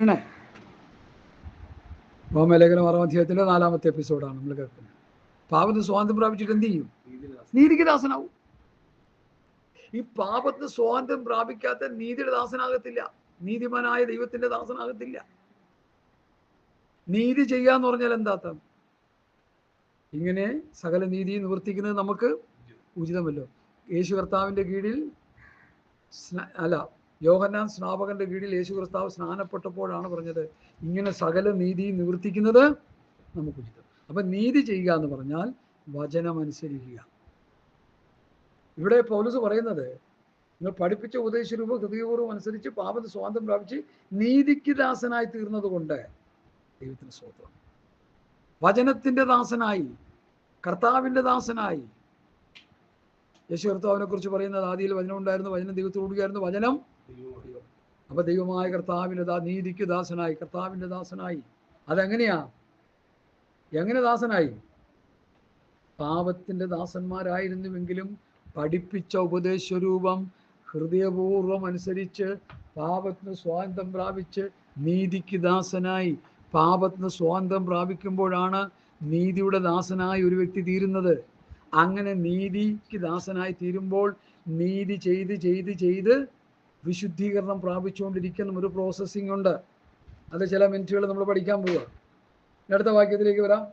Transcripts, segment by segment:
ആണ് ഭൗമലേഖനം ആറാം അധ്യായത്തിന്റെ നാലാമത്തെ എപ്പിസോഡാണ് നമ്മൾ കേൾക്കുന്നത്. പാപത്തിന് സ്വാതന്ത്ര്യം പ്രാപിച്ചിട്ട് എന്ത് ചെയ്യും? നീതിക്ക് ദാസനാവും ഈ പാപത്തിന് സ്വാതന്ത്ര്യം പ്രാപിക്കാത്ത നീതിയുടെ ദാസനാകത്തില്ല. നീതിമാനായ ദൈവത്തിന്റെ ദാസനാകത്തില്ല. നീതി ചെയ്യാന്ന് പറഞ്ഞാൽ എന്താ ഇങ്ങനെ സകല നീതി നിവർത്തിക്കുന്നത് നമുക്ക് ഉചിതമല്ലോ. യേശു കർത്താവിന്റെ കീഴിൽ അല്ല യോഹന്നാൻ സ്നാപകന്റെ കീഴിൽ യേശു ക്രിസ്താവ് സ്നാനപ്പെട്ടപ്പോഴാണ് പറഞ്ഞത് ഇങ്ങനെ സകല നീതി നിവർത്തിക്കുന്നത് നമുക്ക് ഉചിതം. അപ്പൊ നീതി ചെയ്യുക എന്ന് പറഞ്ഞാൽ വചനമനുസരിക്കുക ഇവിടെ പൗലസ് പറയുന്നത് നിങ്ങൾ പഠിപ്പിച്ച ഉപദേശരൂപം ഹൃദയപൂർവം അനുസരിച്ച് പാപത്തിന് സ്വാതന്ത്ര്യം പ്രാപിച്ച് നീതിക്ക് ദാസനായി തീർന്നത് കൊണ്ട് ദൈവത്തിന് സ്വാതന്ത്ര്യം വചനത്തിന്റെ ദാസനായി കർത്താവിന്റെ ദാസനായി യേശു കർത്താവിനെ കുറിച്ച് പറയുന്നത് ആദിയിൽ വചനം ഉണ്ടായിരുന്നു വചനം ദൈവത്തോടുകയായിരുന്നു വചനം അപ്പൊ ദൈവമായ കർത്താവിന്റെ ദാ നീതിക്ക് ദാസനായി കർത്താവിന്റെ ദാസനായി. അതെങ്ങനെയാ? എങ്ങനെ ദാസനായി? പാപത്തിന്റെ ദാസന്മാരായിരുന്നുവെങ്കിലും പഠിപ്പിച്ച ഉപദേശരൂപം ഹൃദയപൂർവം അനുസരിച്ച് പാപത്തിന് സ്വാതന്ത്ര്യം പ്രാപിച്ച് നീതിക്ക് ദാസനായി. പാപത്തിന് സ്വാതന്ത്ര്യം പ്രാപിക്കുമ്പോഴാണ് നീതിയുടെ ദാസനായി ഒരു വ്യക്തി തീരുന്നത്. അങ്ങനെ നീതിക്ക് ദാസനായി തീരുമ്പോൾ നീതി ചെയ്ത് ചെയ്ത് ചെയ്ത് വിശുദ്ധീകരണം പ്രാപിച്ചുകൊണ്ടിരിക്കുന്ന ഒരു പ്രോസസ്സിംഗ് ഉണ്ട്. അത് ചില മിനിറ്റുകൾ നമ്മൾ പഠിക്കാൻ പോവുക അടുത്ത വാക്യത്തിലേക്ക് വരാം.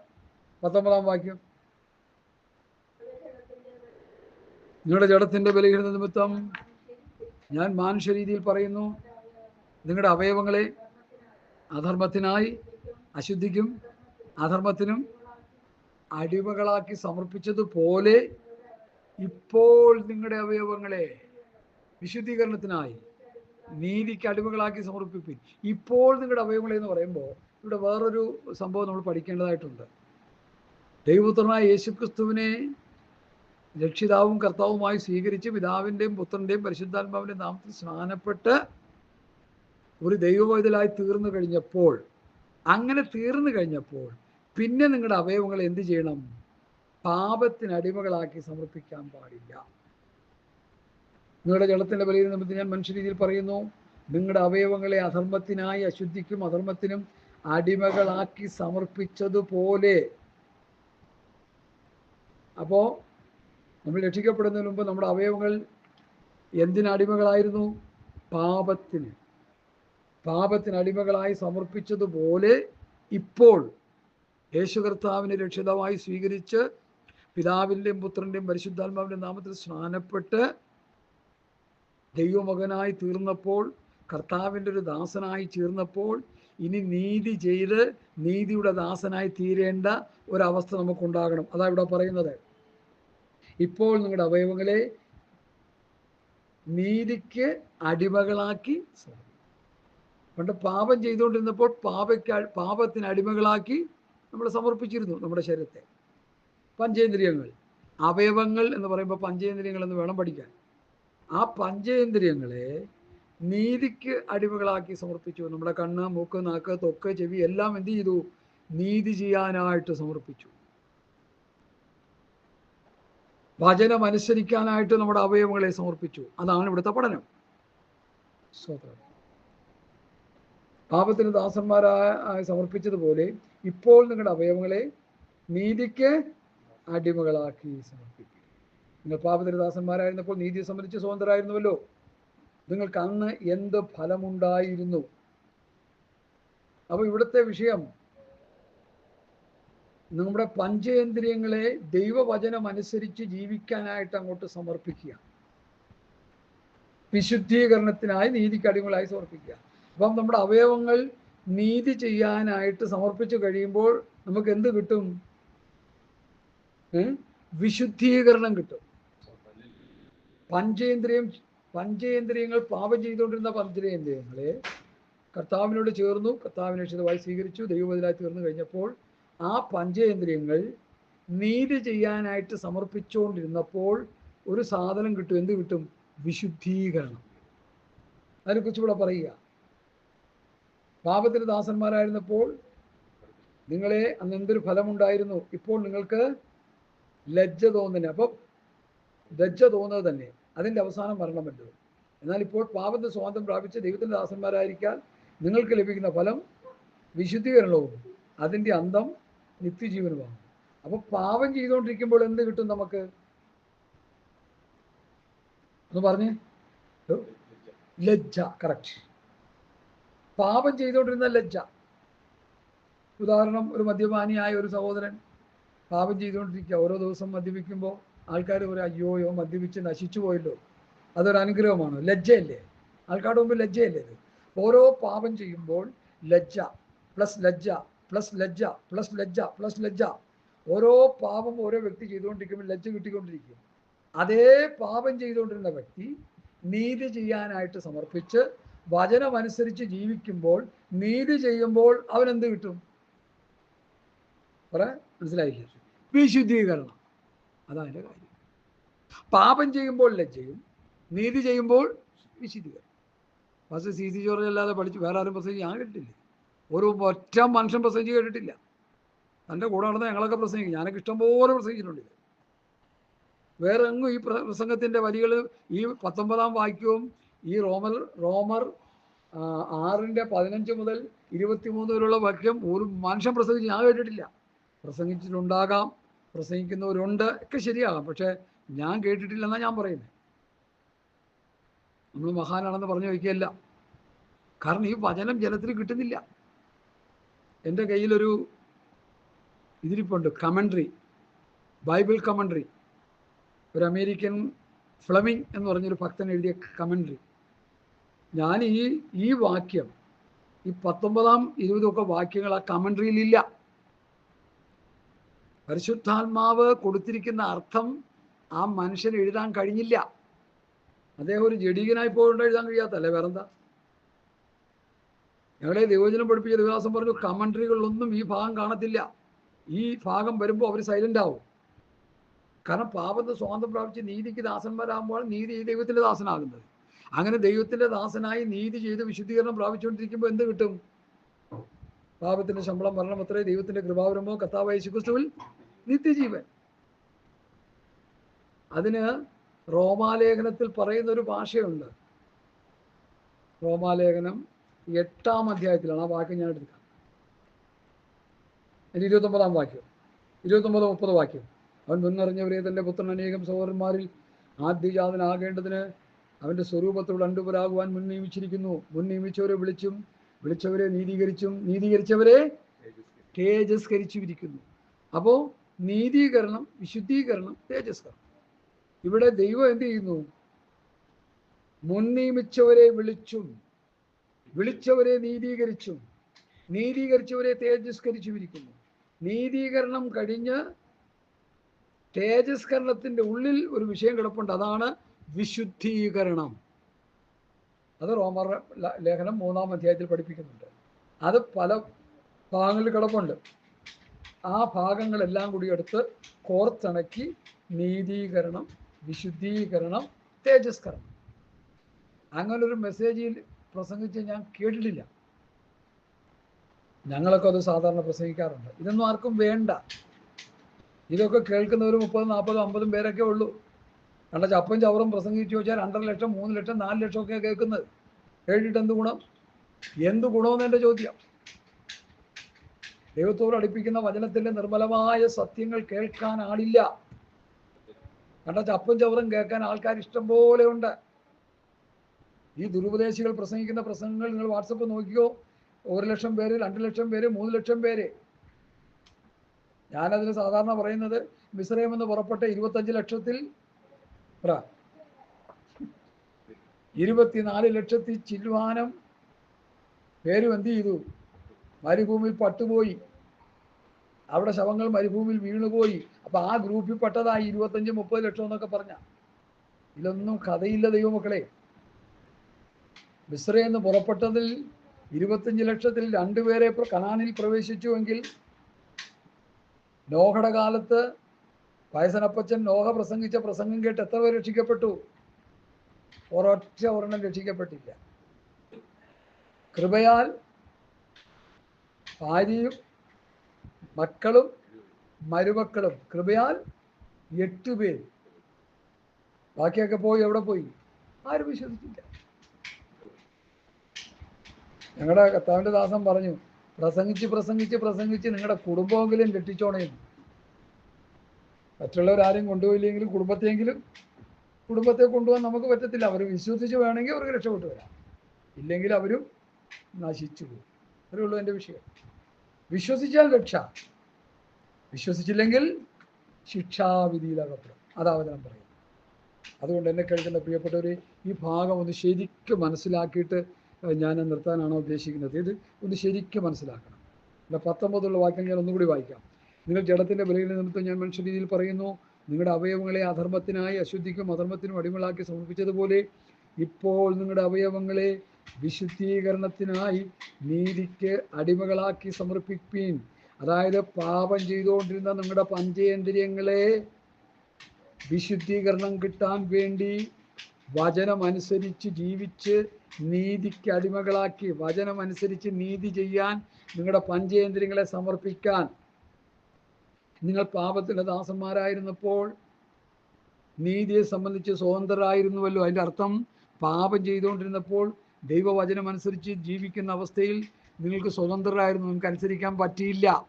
പത്തൊമ്പതാം വാക്യം. നിങ്ങളുടെ ജഡത്തിന്റെ ബലഹീനത നിമിത്തം ഞാൻ മാനുഷ്യ രീതിയിൽ പറയുന്നു നിങ്ങളുടെ അവയവങ്ങളെ അധർമ്മത്തിനായി അശുദ്ധിക്കും അധർമ്മത്തിനും അടിമകളാക്കി സമർപ്പിച്ചതുപോലെ ഇപ്പോൾ നിങ്ങളുടെ അവയവങ്ങളെ വിശുദ്ധീകരണത്തിനായി നീതിക്ക് അടിമകളാക്കി സമർപ്പിപ്പിൻ ഇപ്പോൾ നിങ്ങളുടെ അവയവങ്ങളെ എന്ന് പറയുമ്പോൾ ഇവിടെ വേറൊരു സംഭവം നമ്മൾ പഠിക്കേണ്ടതായിട്ടുണ്ട്. ദൈവപുത്രനായ യേശുക്രിസ്തുവിനെ രക്ഷിതാവും കർത്താവുമായി സ്വീകരിച്ച് പിതാവിന്റെയും പുത്രന്റെയും പരിശുദ്ധാത്മാവിന്റെയും നാമത്തിൽ സ്നാനപ്പെട്ട് ഒരു ദൈവവൈതലായി തീർന്നു കഴിഞ്ഞപ്പോൾ അങ്ങനെ തീർന്നു കഴിഞ്ഞപ്പോൾ പിന്നെ നിങ്ങളുടെ അവയവങ്ങൾ എന്ത് ചെയ്യണം? പാപത്തിന് അടിമകളാക്കി സമർപ്പിക്കാൻ പാടില്ല. നിങ്ങളുടെ ജലത്തിന്റെ ബലിയിൽ നിമിത്തം ഞാൻ മനുഷ്യ രീതിയിൽ പറയുന്നു നിങ്ങളുടെ അവയവങ്ങളെ അധർമ്മത്തിനായി അശുദ്ധിക്കും അധർമ്മത്തിനും അടിമകളാക്കി സമർപ്പിച്ചതുപോലെ അപ്പോൾ നമ്മൾ രക്ഷിക്കപ്പെടുന്നതിന് മുമ്പ് നമ്മുടെ അവയവങ്ങൾ എന്തിന് അടിമകളായിരുന്നു? പാപത്തിന്. പാപത്തിന് അടിമകളായി സമർപ്പിച്ചതുപോലെ ഇപ്പോൾ യേശു കർത്താവിനെ രക്ഷിതമായി സ്വീകരിച്ച് പിതാവിന്റെയും പുത്രന്റെയും പരിശുദ്ധാത്മാവിന്റെ നാമത്തിൽ സ്നാനപ്പെട്ട് ദൈവമകനായി തീർന്നപ്പോൾ കർത്താവിന്റെ ഒരു ദാസനായി തീർന്നപ്പോൾ ഇനി നീതി ചെയ്ത് നീതിയുടെ ദാസനായി തീരേണ്ട ഒരവസ്ഥ നമുക്കുണ്ടാകണം അതാ ഇവിടെ പറയുന്നത് ഇപ്പോൾ നിങ്ങളുടെ അവയവങ്ങളെ നീതിക്ക് അടിമകളാക്കി. പണ്ട് പാപം ചെയ്തുകൊണ്ടിരുന്നപ്പോൾ പാപയ്ക്ക് പാപത്തിന് അടിമകളാക്കി നമ്മൾ സമർപ്പിച്ചിരുന്നു നമ്മുടെ ശരീരത്തെ. പഞ്ചേന്ദ്രിയങ്ങൾ. അവയവങ്ങൾ എന്ന് പറയുമ്പോൾ പഞ്ചേന്ദ്രിയങ്ങൾ എന്ന് വേണം പഠിക്കാൻ. ആ പഞ്ചേന്ദ്രിയങ്ങളെ നീതിക്ക് അടിമകളാക്കി സമർപ്പിച്ചു. നമ്മുടെ കണ്ണ് മൂക്ക് നാക്ക് തൊക്ക് ചെവി എല്ലാം എന്ത് ചെയ്തു? നീതി ചെയ്യാനായിട്ട് സമർപ്പിച്ചു. വചനം അനുസരിക്കാനായിട്ട് നമ്മുടെ അവയവങ്ങളെ സമർപ്പിച്ചു. അതാണ് ഇവിടുത്തെ പഠനം. പാപത്തിന് ദാസന്മാരായി സമർപ്പിച്ചതുപോലെ ഇപ്പോൾ നിങ്ങളുടെ അവയവങ്ങളെ നീതിക്ക് അടിമകളാക്കി സമർപ്പിക്കുക നിങ്ങൾ പാപദരിദാസന്മാരായിരുന്നപ്പോൾ നീതിയെ സംബന്ധിച്ച് സ്വതന്ത്രരായിരുന്നുവല്ലോ. നിങ്ങൾക്ക് അന്ന് എന്ത് ഫലമുണ്ടായിരുന്നു? അപ്പൊ ഇവിടുത്തെ വിഷയം നമ്മുടെ പഞ്ചേന്ദ്രിയങ്ങളെ ദൈവവചനം അനുസരിച്ച് ജീവിക്കാനായിട്ട് അങ്ങോട്ട് സമർപ്പിക്കുക. വിശുദ്ധീകരണത്തിനായി നീതിക്ക് അടിമകളായി സമർപ്പിക്കുക. അപ്പം നമ്മുടെ അവയവങ്ങൾ നീതി ചെയ്യാനായിട്ട് സമർപ്പിച്ചു കഴിയുമ്പോൾ നമുക്ക് എന്ത് കിട്ടും? വിശുദ്ധീകരണം കിട്ടും. പഞ്ചേന്ദ്രിയം പഞ്ചേന്ദ്രിയങ്ങൾ പാപം ചെയ്തുകൊണ്ടിരുന്ന പഞ്ചേന്ദ്രിയങ്ങളെ കർത്താവിനോട് ചേർന്നു കർത്താവിനെ രക്ഷിതമായി സ്വീകരിച്ചു ദൈവബദലായി തീർന്നു കഴിഞ്ഞപ്പോൾ ആ പഞ്ചേന്ദ്രിയങ്ങൾ നീതി ചെയ്യാനായിട്ട് സമർപ്പിച്ചുകൊണ്ടിരുന്നപ്പോൾ ഒരു സാധനം കിട്ടും. എന്ത് കിട്ടും? വിശുദ്ധീകരണം. അതിനെക്കുറിച്ച് ഇവിടെ പറയുക. പാപത്തിന് ദാസന്മാരായിരുന്നപ്പോൾ നിങ്ങളെ അന്ന് എന്തൊരു ഫലമുണ്ടായിരുന്നു? ഇപ്പോൾ നിങ്ങൾക്ക് ലജ്ജ തോന്നുന്നില്ല. അപ്പം ലജ്ജ തോന്നുന്നത് തന്നെ. അതിന്റെ അവസാനം മരണമല്ലോ എന്നാൽ ഇപ്പോൾ പാപത്തിന് സ്വാതന്ത്ര്യം പ്രാപിച്ച ദൈവത്തിന്റെ ദാസന്മാരായിരിക്കാൻ നിങ്ങൾക്ക് ലഭിക്കുന്ന ഫലം വിശുദ്ധീകരണവും അതിന്റെ അന്തം നിത്യജീവനുമാണ്. അപ്പോൾ പാപം ചെയ്തുകൊണ്ടിരിക്കുമ്പോൾ എന്ത് കിട്ടും നമുക്ക്? ഒന്ന് പറഞ്ഞേ. ലജ്ജ. കറക്റ്റ്. പാപം ചെയ്തുകൊണ്ടിരുന്ന ലജ്ജ ഉദാഹരണം ഒരു മദ്യപാനിയായ ഒരു സഹോദരൻ പാപം ചെയ്തുകൊണ്ടിരിക്കുക. ഓരോ ദിവസം മദ്യപിക്കുമ്പോൾ ആൾക്കാർ ഒരു അയ്യോയോ മദ്യപിച്ച് നശിച്ചു പോയല്ലോ. അതൊരു അനുഗ്രഹമാണ്. ലജ്ജയല്ലേ? ആൾക്കാരുടെ മുമ്പ് ലജ്ജയല്ലേ ഇത്? ഓരോ പാപം ചെയ്യുമ്പോൾ ലജ്ജ പ്ലസ് ലജ്ജ പ്ലസ് ലജ്ജ പ്ലസ് ലജ്ജ പ്ലസ് ലജ്ജ. ഓരോ പാപം ഓരോ വ്യക്തി ചെയ്തുകൊണ്ടിരിക്കുമ്പോൾ ലജ്ജ കിട്ടിക്കൊണ്ടിരിക്കും. അതേ പാപം ചെയ്തുകൊണ്ടിരുന്ന വ്യക്തി നീതി ചെയ്യാനായിട്ട് സമർപ്പിച്ച് വചനമനുസരിച്ച് ജീവിക്കുമ്പോൾ നീതി ചെയ്യുമ്പോൾ അവൻ എന്ത് കിട്ടും? പറ മനസ്സിലായില്ല? വിശുദ്ധീകരണം. അതാണ് എന്റെ കാര്യം. പാപം ചെയ്യുമ്പോൾ ലജ്ജയും നീതി ചെയ്യുമ്പോൾ വിശുദ്ധീകരണം. പക്ഷേ സി സി അല്ലാതെ പഠിച്ച് വേറെ ആരും പ്രസംഗിച്ച് ഞാൻ കേട്ടിട്ടില്ല. ഒരു ഒറ്റ മനുഷ്യൻ പ്രസംഗിച്ച് കേട്ടിട്ടില്ല. തന്റെ കൂടെ നടന്ന ഞങ്ങളൊക്കെ പ്രസംഗിക്കും. ഞാനൊക്കെ ഇഷ്ടംപോലെ പ്രസംഗിച്ചിട്ടുണ്ട്. വേറെ എങ്ങും ഈ പ്രസംഗത്തിന്റെ വരികൾ ഈ പത്തൊമ്പതാം വാക്യവും ഈ റോമർ റോമർ ആറിന്റെ പതിനഞ്ച് മുതൽ ഇരുപത്തിമൂന്ന് വരെയുള്ള വാക്യം ഒരു മനുഷ്യൻ പ്രസംഗിച്ച് ഞാൻ കേട്ടിട്ടില്ല. പ്രസംഗിച്ചിട്ടുണ്ടാകാം പ്രസംഗിക്കുന്നവരുണ്ട് ഒക്കെ ശരിയാകാം. പക്ഷേ ഞാൻ കേട്ടിട്ടില്ലെന്നാണ് ഞാൻ പറയുന്നത് നമ്മൾ മഹാനാണെന്ന് പറഞ്ഞു വയ്ക്കുകയല്ല. കാരണം ഈ വചനം ജനത്തിന് കിട്ടുന്നില്ല. എന്റെ കയ്യിലൊരു ഇതിരിപ്പുണ്ട് കമൻട്രി ബൈബിൾ കമൻട്രി. ഒരു അമേരിക്കൻ ഫ്ലമിംഗ് എന്ന് പറഞ്ഞൊരു ഭക്തൻ എഴുതിയ കമൻട്രി. ഞാൻ ഈ ഈ വാക്യം ഈ പത്തൊമ്പതാം ഇരുപതൊക്കെ വാക്യങ്ങൾ ആ കമൻട്രിയിലില്ല. പരിശുദ്ധാത്മാവ് കൊടുത്തിരിക്കുന്ന അർത്ഥം ആ മനുഷ്യന് എഴുതാൻ കഴിഞ്ഞില്ല. അദ്ദേഹം ഒരു ജഡീകനായി പോയിട്ട് എഴുതാൻ കഴിയാത്തല്ലേ വേറെന്താ? ഞങ്ങളെ ദൈവജനം പഠിപ്പിച്ച ദിവസം പറഞ്ഞു കമൻട്രികളിലൊന്നും ഈ ഭാഗം കാണത്തില്ല. ഈ ഭാഗം വരുമ്പോൾ അവർ സൈലന്റ് ആവും. കാരണം പാപത്തെ സ്വാതന്ത്ര്യം പ്രാപിച്ച് നീതിക്ക് ദാസന്മാരാകുമ്പോൾ നീതി ഈ ദൈവത്തിന്റെ ദാസനാകുന്നത്. അങ്ങനെ ദൈവത്തിന്റെ ദാസനായി നീതി ചെയ്ത് വിശുദ്ധീകരണം പ്രാപിച്ചുകൊണ്ടിരിക്കുമ്പോൾ എന്ത് കിട്ടും? പാപത്തിന്റെ ശമ്പളം മരണം അത്രേ ദൈവത്തിന്റെ കൃപാവരമോ? കത്താവായ യേശുക്രിസ്തുവിൽ നിത്യജീവൻ. അതിന് റോമാലേഖനത്തിൽ പറയുന്ന ഒരു ഭാഷയുണ്ട്. റോമാലേഖനം എട്ടാം അധ്യായത്തിലാണ്. ആ വാക്യം ഞാൻ എടുക്കാം. അതിന് ഇരുപത്തൊമ്പതാം വാക്യം. ഇരുപത്തൊമ്പത് മുപ്പത് വാക്യം. അവൻ മുന്നറിഞ്ഞവരെ തന്റെ പുത്രൻ അനേകം സഹോദരന്മാരിൽ ആദ്യജാതനാകേണ്ടതിന് അവന്റെ സ്വരൂപത്തോട് അണ്ടുപരാകുവാൻ മുൻ നിയമിച്ചിരിക്കുന്നു മുൻ നിയമിച്ചവരെ വിളിച്ചും വിളിച്ചവരെ നീതീകരിച്ചും നീതീകരിച്ചവരെ തേജസ്കരിച്ചിരിക്കുന്നു അപ്പോൾ നീതീകരണം വിശുദ്ധീകരണം തേജസ്കരണം. ഇവിടെ ദൈവം എന്ത് ചെയ്യുന്നു? മുൻ നിയമിച്ചവരെ വിളിച്ചും വിളിച്ചവരെ നീതീകരിച്ചും നീതീകരിച്ചവരെ തേജസ്കരിച്ചിരിക്കുന്നു നീതീകരണം കഴിഞ്ഞ് തേജസ്കരണത്തിന്റെ ഉള്ളിൽ ഒരു വിഷയം കിടപ്പുണ്ട്. അതാണ് വിശുദ്ധീകരണം. അത് റോമർ ലേഖനം മൂന്നാം അധ്യായത്തിൽ പഠിപ്പിക്കുന്നുണ്ട്. അത് പല ഭാഗങ്ങളിൽ കിടപ്പുണ്ട്. ആ ഭാഗങ്ങളെല്ലാം കൂടി എടുത്ത് കോർത്തിണക്കി നീതീകരണം വിശുദ്ധീകരണം തേജസ്കരണം. അങ്ങനൊരു മെസ്സേജിൽ പ്രസംഗിച്ച് ഞാൻ കേട്ടിട്ടില്ല. ഞങ്ങളൊക്കെ അത് സാധാരണ പ്രസംഗിക്കാറുണ്ട്. ഇതൊന്നും ആർക്കും വേണ്ട. ഇതൊക്കെ കേൾക്കുന്നവർ മുപ്പതും നാൽപ്പതും അമ്പതും പേരൊക്കെ ഉള്ളൂ. കണ്ട ചപ്പും ചവറും പ്രസംഗിച്ചു ചോദിച്ചാൽ രണ്ടര ലക്ഷം മൂന്ന് ലക്ഷം നാല് ലക്ഷം ഒക്കെ കേൾക്കുന്നത്. കേട്ടിട്ട് എന്ത് ഗുണം? എന്ത് ഗുണമെന്ന് എന്റെ ചോദ്യം. ദൈവത്തോട് അടുപ്പിക്കുന്ന വചനത്തിന്റെ നിർമ്മലമായ സത്യങ്ങൾ കേൾക്കാൻ ആളില്ല. കണ്ട ചപ്പും ചവറും കേൾക്കാൻ ആൾക്കാർ ഇഷ്ടം പോലെ ഉണ്ട്. ഈ ദുരുപദേശികൾ പ്രസംഗിക്കുന്ന പ്രസംഗങ്ങൾ നിങ്ങൾ വാട്സപ്പ് നോക്കിയോ ഒരു ലക്ഷം പേര് രണ്ട് ലക്ഷം പേര് മൂന്ന് ലക്ഷം പേര്. ഞാനതിന് സാധാരണ പറയുന്നത് മിസ്രൈം എന്ന് പുറപ്പെട്ട ഇരുപത്തഞ്ച് ലക്ഷത്തിൽ പറ ഇരുപത്തിനാല് ലക്ഷത്തി ചില്ലുവാനം പേരും എന്ത് ചെയ്തു? മരുഭൂമിയിൽ പട്ടുപോയി. അവിടെ ശവങ്ങൾ മരുഭൂമിയിൽ വീണുപോയി. അപ്പൊ ആ ഗ്രൂപ്പിൽ പെട്ടതായി ഇരുപത്തഞ്ച് മുപ്പത് ലക്ഷം എന്നൊക്കെ പറഞ്ഞ. ഇതൊന്നും കഥയില്ല ദൈവമക്കളെ. മിശ്ര എന്ന് പുറപ്പെട്ടതിൽ ഇരുപത്തഞ്ച് ലക്ഷത്തിൽ രണ്ടുപേരെ പ്ര- കനാനിൽ പ്രവേശിച്ചുവെങ്കിൽ നോഹയുടെ കാലത്ത് വയസ്സനപ്പച്ചൻ നോഹ പ്രസംഗിച്ച പ്രസംഗം കേട്ട് എത്ര പേർ രക്ഷിക്കപ്പെട്ടു? ഒരൊറ്റ ഒരെണ്ണം രക്ഷിക്കപ്പെട്ടില്ല. കൃപയാൽ ഭാര്യയും മക്കളും മരുമക്കളും കൃപയാൽ എട്ട് പേർ ബാക്കിയൊക്കെ പോയി എവിടെ പോയി? ആരും വിശ്വസിച്ചില്ല. ഞങ്ങളുടെ കർത്താവിന്റെ ദാസം പറഞ്ഞു പ്രസംഗിച്ച് പ്രസംഗിച്ച് പ്രസംഗിച്ച് നിങ്ങളുടെ കുടുംബമെങ്കിലും രക്ഷിച്ചോണേന്ന്. മറ്റുള്ളവരാരും കൊണ്ടുപോയില്ലെങ്കിലും കുടുംബത്തെങ്കിലും കുടുംബത്തെ കൊണ്ടുപോകാൻ നമുക്ക് പറ്റത്തില്ല. അവർ വിശ്വസിച്ച് വേണമെങ്കിൽ അവർക്ക് രക്ഷപ്പെട്ടു വരാം. ഇല്ലെങ്കിൽ അവരും നശിച്ചു പോകും. അത്രേ ഉള്ളൂ എന്റെ വിഷയം. വിശ്വസിച്ചാൽ രക്ഷ. വിശ്വസിച്ചില്ലെങ്കിൽ ശിക്ഷാവിധിയിലകപ്പെടും അതാവതനം പറയും അതുകൊണ്ട് എന്നെ കേൾക്കുന്ന പ്രിയപ്പെട്ടവർ ഈ ഭാഗം ഒന്ന് ശരിക്കും മനസ്സിലാക്കിയിട്ട് ഞാൻ നിർത്താനാണ് ഉദ്ദേശിക്കുന്നത്? ഇത് ഒന്ന് ശരിക്കും മനസ്സിലാക്കണം. എന്റെ പത്തൊമ്പതുള്ള വാക്യം ഞാൻ ഒന്നുകൂടി വായിക്കാം. നിങ്ങൾ ജഡത്തിന്റെ വിലയിൽ നിമിത്തം ഞാൻ മനുഷ്യരീതിയിൽ പറയുന്നു നിങ്ങളുടെ അവയവങ്ങളെ അധർമ്മത്തിനായി അശുദ്ധിക്കും അധർമ്മത്തിനും അടിമകളാക്കി സമർപ്പിച്ചതുപോലെ ഇപ്പോൾ നിങ്ങളുടെ അവയവങ്ങളെ വിശുദ്ധീകരണത്തിനായി നീതിക്ക് അടിമകളാക്കി സമർപ്പിപ്പീൻ. അതായത് പാപം ചെയ്തുകൊണ്ടിരുന്ന നിങ്ങളുടെ പഞ്ചേന്ദ്രിയങ്ങളെ വിശുദ്ധീകരണം കിട്ടാൻ വേണ്ടി വചനമനുസരിച്ച് ജീവിച്ച് നീതിക്ക് അടിമകളാക്കി വചനമനുസരിച്ച് നീതി ചെയ്യാൻ നിങ്ങളുടെ പഞ്ചേന്ദ്രിയങ്ങളെ സമർപ്പിക്കാൻ. നിങ്ങൾ പാപത്തിന്റെ ദാസന്മാരായിരുന്നപ്പോൾ നീതിയെ സംബന്ധിച്ച് സ്വതന്ത്രരായിരുന്നുവല്ലോ. അതിന്റെ അർത്ഥം പാപം ചെയ്തുകൊണ്ടിരുന്നപ്പോൾ ദൈവവചനമനുസരിച്ച് ജീവിക്കുന്ന അവസ്ഥയിൽ നിങ്ങൾക്ക് സ്വതന്ത്രരായിരുന്നു. നിങ്ങൾക്ക് അനുസരിക്കാൻ പറ്റിയില്ല.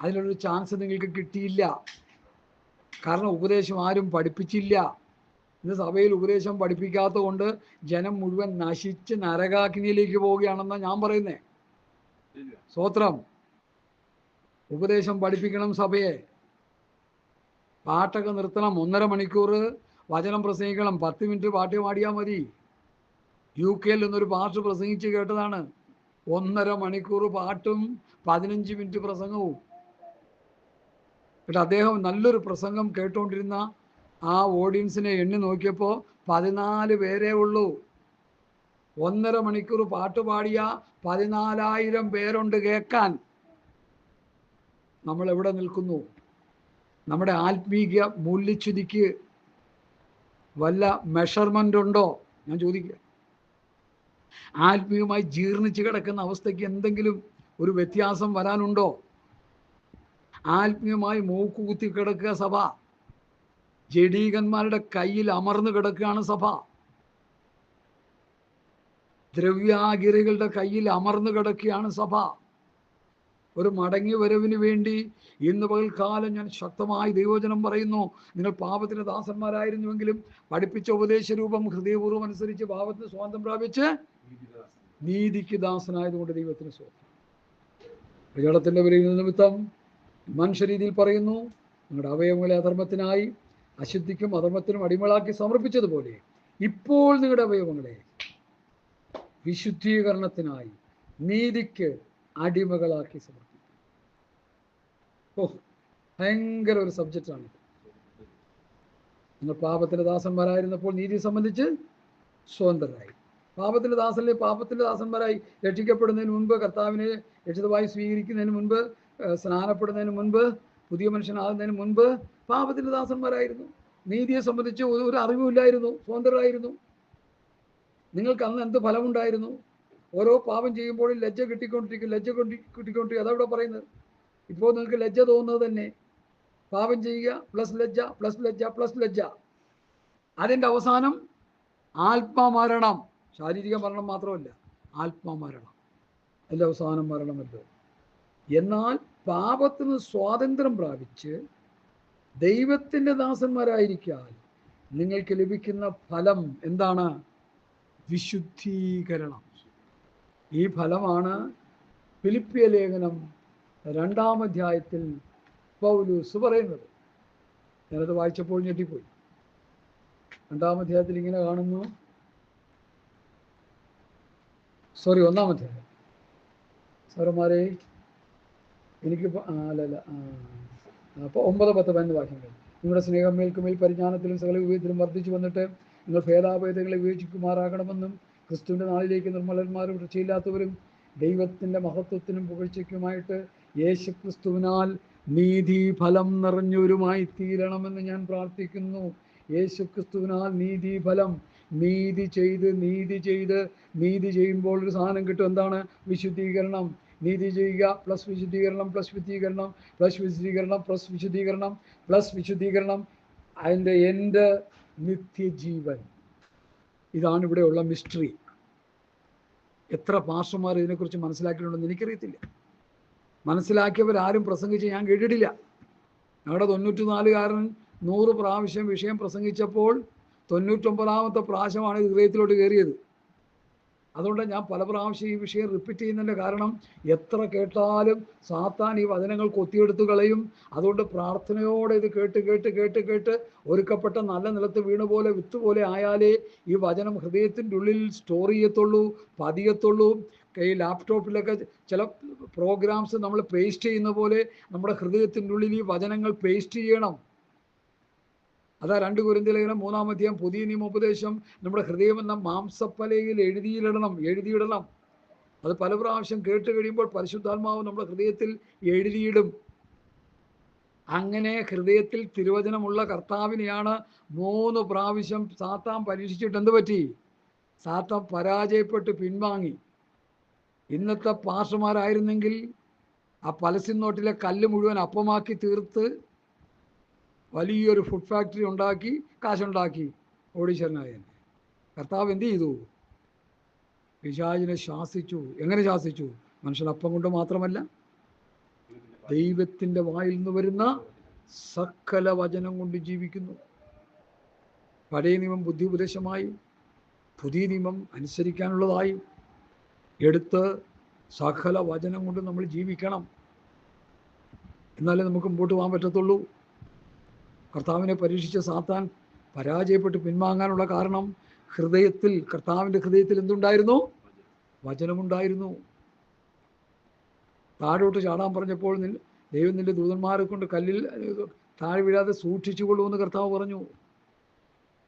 അതിനുള്ളൊരു ചാൻസ് നിങ്ങൾക്ക് കിട്ടിയില്ല. കാരണം ഉപദേശം ആരും പഠിപ്പിച്ചില്ല. ഇന്ന് സഭയിൽ ഉപദേശം പഠിപ്പിക്കാത്തത് കൊണ്ട് ജനം മുഴുവൻ നശിച്ച് നരകാഗ്നിയിലേക്ക് പോവുകയാണെന്നാണ് ഞാൻ പറയുന്നേ. സ്വത്രം ഉപദേശം പഠിപ്പിക്കണം സഭയെ. പാട്ടൊക്കെ നിർത്തണം. ഒന്നര മണിക്കൂർ വചനം പ്രസംഗിക്കണം. പത്ത് മിനിറ്റ് പാട്ട് പാടിയാൽ മതി. യു കെയിൽ നിന്നൊരു പാട്ട് പ്രസംഗിച്ച് കേട്ടതാണ്. ഒന്നര മണിക്കൂർ പാട്ടും പതിനഞ്ച് മിനിറ്റ് പ്രസംഗവും. എന്നിട്ട് അദ്ദേഹം നല്ലൊരു പ്രസംഗം കേട്ടുകൊണ്ടിരുന്ന ആ ഓഡിയൻസിനെ എണ്ണി നോക്കിയപ്പോൾ പതിനാല് പേരേ ഉള്ളൂ. ഒന്നര മണിക്കൂർ പാട്ട് പാടിയ പതിനാലായിരം പേരുണ്ട് കേൾക്കാൻ. നമ്മൾ എവിടെ നിൽക്കുന്നു? നമ്മുടെ ആത്മീക മൂല്യച്യുതിക്ക് വല്ല മെഷർമെന്റ് ഉണ്ടോ? ഞാൻ ചോദിക്കുക ആത്മീയമായി ജീർണിച്ച് കിടക്കുന്ന അവസ്ഥയ്ക്ക് എന്തെങ്കിലും ഒരു വ്യത്യാസം വരാനുണ്ടോ? ആത്മീയമായി മൂക്കുകുത്തി കിടക്കുക സഭ. ജഡീകന്മാരുടെ കയ്യിൽ അമർന്നു കിടക്കുകയാണ് സഭ. ദ്രവ്യാഗിരികളുടെ കയ്യിൽ അമർന്നു കിടക്കുകയാണ് സഭ. ഒരു മടങ്ങി വരവിന് വേണ്ടി ഇന്ന് പകൽക്കാലം ഞാൻ ശക്തമായി ദൈവചനം പറയുന്നു. നിങ്ങൾ പാപത്തിന് ദാസന്മാരായിരുന്നുവെങ്കിലും പഠിപ്പിച്ച ഉപദേശ രൂപം ഹൃദയപൂർവം അനുസരിച്ച് പാപത്തിന് സ്വാതന്ത്ര്യം പ്രാപിച്ച് നീതിക്ക് ദാസനായതുകൊണ്ട് ദൈവത്തിന് സ്വാതന്ത്ര്യം ജഡത്തിന്റെ വിലയിൽ നിമിത്തം മനുഷ്യരീതിയിൽ പറയുന്നു നിങ്ങളുടെ അവയവങ്ങളെ അധർമ്മത്തിനായി അശുദ്ധിക്കും അധർമ്മത്തിനും അടിമകളാക്കി സമർപ്പിച്ചതുപോലെ ഇപ്പോൾ നിങ്ങളുടെ അവയവങ്ങളെ വിശുദ്ധീകരണത്തിനായി നീതിക്ക് അടിമകളാക്കി സമർപ്പിക്കും. ഓ ഭയങ്കര ഒരു സബ്ജക്റ്റാണ് നിങ്ങൾ പാപത്തിന്റെ ദാസന്മാരായിരുന്നപ്പോൾ നീതി സംബന്ധിച്ച് സ്വതന്ത്രരായി. പാപത്തിന്റെ ദാസനിലെ പാപത്തിന്റെ ദാസന്മാരായി രക്ഷിക്കപ്പെടുന്നതിന് മുൻപ് കർത്താവിനെ രക്ഷിതമായി സ്വീകരിക്കുന്നതിന് മുൻപ് സ്നാനപ്പെടുന്നതിന് മുൻപ് പുതിയ മനുഷ്യനാകുന്നതിന് മുൻപ് പാപത്തിന്റെ ദാസന്മാരായിരുന്നു. നീതിയെ സംബന്ധിച്ച് ഒരു ഒരു അറിവുമില്ലായിരുന്നു സ്വതന്ത്രരായിരുന്നു. നിങ്ങൾക്ക് അന്ന് എന്ത് ഫലമുണ്ടായിരുന്നു? ഓരോ പാപം ചെയ്യുമ്പോഴും ലജ്ജ കിട്ടിക്കൊണ്ടിരിക്കും ലജ്ജ കൊണ്ടി കിട്ടിക്കൊണ്ടിരിക്കും. അതവിടെ പറയുന്നത്. ഇപ്പോൾ നിങ്ങൾക്ക് ലജ്ജ തോന്നുന്നത് തന്നെ. പാപം ചെയ്യുക പ്ലസ് ലജ്ജ പ്ലസ് ലജ്ജ പ്ലസ് ലജ്ജ. അതിന്റെ അവസാനം ആത്മാമരണം. ശാരീരിക മരണം മാത്രമല്ല ആത്മാമരണം. അതിന്റെ അവസാനം മരണമല്ലോ എന്നാൽ പാപത്തിന് സ്വാതന്ത്ര്യം പ്രാപിച്ച് ദൈവത്തിന്റെ ദാസന്മാരായിരിക്കാൻ നിങ്ങൾക്ക് ലഭിക്കുന്ന ഫലം എന്താണ്? വിശുദ്ധീകരണം. ഈ ഫലമാണ് ഫിലിപ്പിയ ലേഖനം രണ്ടാം അധ്യായത്തിൽ പൗലൂസ് പറയുന്നത്. ഞാനത് വായിച്ചപ്പോൾ ഞെട്ടിപ്പോയി. രണ്ടാം അധ്യായത്തിൽ ഇങ്ങനെ കാണുന്നു. സോറി ഒന്നാം അധ്യായം. സാറന്മാരെ എനിക്ക് അല്ല അല്ല അപ്പോൾ ഒമ്പത് പത്ത് പതിനൊന്ന് വാക്യങ്ങൾ. നിങ്ങളുടെ സ്നേഹം മേൽക്കുമേൽ പരിജ്ഞാനത്തിലും സകല വിവേകത്തിലും വർദ്ധിച്ചു വന്നിട്ട് നിങ്ങൾ ഭേദാഭേദങ്ങളെ വിവേചിക്കുമാറാകണമെന്നും ക്രിസ്തുവിന്റെ നാളിലേക്ക് നിർമ്മലന്മാരും വൃക്ഷയില്ലാത്തവരും ദൈവത്തിന്റെ മഹത്വത്തിനും പുകഴ്ചയ്ക്കുമായിട്ട് യേശു ക്രിസ്തുവിനാൽ നീതി ഫലം നിറഞ്ഞൊരുമായി തീരണമെന്ന് ഞാൻ പ്രാർത്ഥിക്കുന്നു. യേശുക്രിസ്തുവിനാൽ നീതി ഫലം നീതി ചെയ്ത് നീതി ചെയ്ത് നീതി ചെയ്യുമ്പോൾ ഒരു സാധനം കിട്ടും. എന്താണ്? വിശുദ്ധീകരണം. നീതി ചെയ്യുക പ്ലസ് വിശുദ്ധീകരണം പ്ലസ് വിശുദ്ധീകരണം പ്ലസ് വിശുദ്ധീകരണം പ്ലസ് വിശുദ്ധീകരണം പ്ലസ് വിശുദ്ധീകരണം. അതിന്റെ എന്റെ നിത്യജീവൻ. ഇതാണ് ഇവിടെയുള്ള മിസ്റ്ററി. എത്ര പാസ്റ്റർമാർ ഇതിനെക്കുറിച്ച് മനസ്സിലാക്കിയിട്ടുണ്ടെന്ന് എനിക്കറിയത്തില്ല. മനസ്സിലാക്കിയവരാരും പ്രസംഗിച്ച് ഞാൻ കേട്ടിട്ടില്ല. ഞങ്ങളുടെ തൊണ്ണൂറ്റി നാലുകാരൻ നൂറ് പ്രാവശ്യം വിഷയം പ്രസംഗിച്ചപ്പോൾ തൊണ്ണൂറ്റൊമ്പതാമത്തെ പ്രാവശ്യമാണ് ഹൃദയത്തിലോട്ട് കയറിയത്. അതുകൊണ്ട് ഞാൻ പല പ്രാവശ്യം ഈ വിഷയം റിപ്പീറ്റ് ചെയ്യുന്നതിന്റെ കാരണം എത്ര കേട്ടാലും സാത്താൻ ഈ വചനങ്ങൾ കൊത്തിയെടുത്ത് കളയും. അതുകൊണ്ട് പ്രാർത്ഥനയോടെ ഇത് കേട്ട് കേട്ട് കേട്ട് കേട്ട് ഒരുക്കപ്പെട്ട നല്ല നിലത്ത് വീണ പോലെ വിത്ത് പോലെ ആയാലേ ഈ വചനം ഹൃദയത്തിന്റെ ഉള്ളിൽ സ്റ്റോർ ചെയ്യത്തുള്ളൂ പതിയത്തുള്ളൂ. ഈ ലാപ്ടോപ്പിലൊക്കെ ചില പ്രോഗ്രാംസ് നമ്മൾ പേസ്റ്റ് ചെയ്യുന്ന പോലെ നമ്മുടെ ഹൃദയത്തിന്റെ ഉള്ളിൽ ഈ വചനങ്ങൾ പേസ്റ്റ് ചെയ്യണം. അതാ രണ്ട് കുരുന്തലേഖനം മൂന്നാം അധ്യായം പുതിയ നിയമോപദേശം നമ്മുടെ ഹൃദയം എന്ന മാംസപ്പലയിൽ എഴുതിയിലിടണം എഴുതിയിടണം. അത് പല പ്രാവശ്യം കേട്ട് കഴിയുമ്പോൾ പരിശുദ്ധാത്മാവ് നമ്മുടെ ഹൃദയത്തിൽ എഴുതിയിടും. അങ്ങനെ ഹൃദയത്തിൽ തിരുവചനമുള്ള കർത്താവിനെയാണ് മൂന്ന് പ്രാവശ്യം സാത്താൻ പരീക്ഷിച്ചിട്ട് എന്ത് പറ്റി? സാത്താൻ പരാജയപ്പെട്ട് പിൻവാങ്ങി. ഇന്നത്തെ പാഷമാരായിരുന്നെങ്കിൽ ആ പലസ്തീൻ നോട്ടിലെ കല്ല് മുഴുവൻ അപ്പമാക്കി തീർത്ത് വലിയൊരു ഫുഡ് ഫാക്ടറി ഉണ്ടാക്കി കാശുണ്ടാക്കി ഓഡീശ്വരനായൻ കർത്താവ് എന്ത് ചെയ്തു? പിശാചിനെ ശാസിച്ചു. എങ്ങനെ ശാസിച്ചു? മനുഷ്യൻ അപ്പം കൊണ്ട് മാത്രമല്ല ദൈവത്തിന്റെ വായിൽ നിന്ന് വരുന്ന സകല വചനം കൊണ്ട് ജീവിക്കുന്നു. പഴയ നിയമം ബുദ്ധി ഉപദേശമായി പുതിയ നിയമം അനുസരിക്കാനുള്ളതായി. എടുത്ത് സകല വചനം കൊണ്ട് നമ്മൾ ജീവിക്കണം. എന്നാലേ നമുക്ക് മുമ്പോട്ട് പോകാൻ പറ്റത്തുള്ളൂ. കർത്താവിനെ പരീക്ഷിച്ച സാത്താൻ പരാജയപ്പെട്ട് പിൻവാങ്ങാനുള്ള കാരണം ഹൃദയത്തിൽ കർത്താവിന്റെ ഹൃദയത്തിൽ എന്തുണ്ടായിരുന്നു? വചനമുണ്ടായിരുന്നു. താഴോട്ട് ചാടാൻ പറഞ്ഞപ്പോൾ ദൈവം നിന്റെ ദൂതന്മാരെ കൊണ്ട് കല്ലിൽ താഴെ വീഴാതെ സൂക്ഷിച്ചുകൊള്ളുമെന്ന് കർത്താവ് പറഞ്ഞു.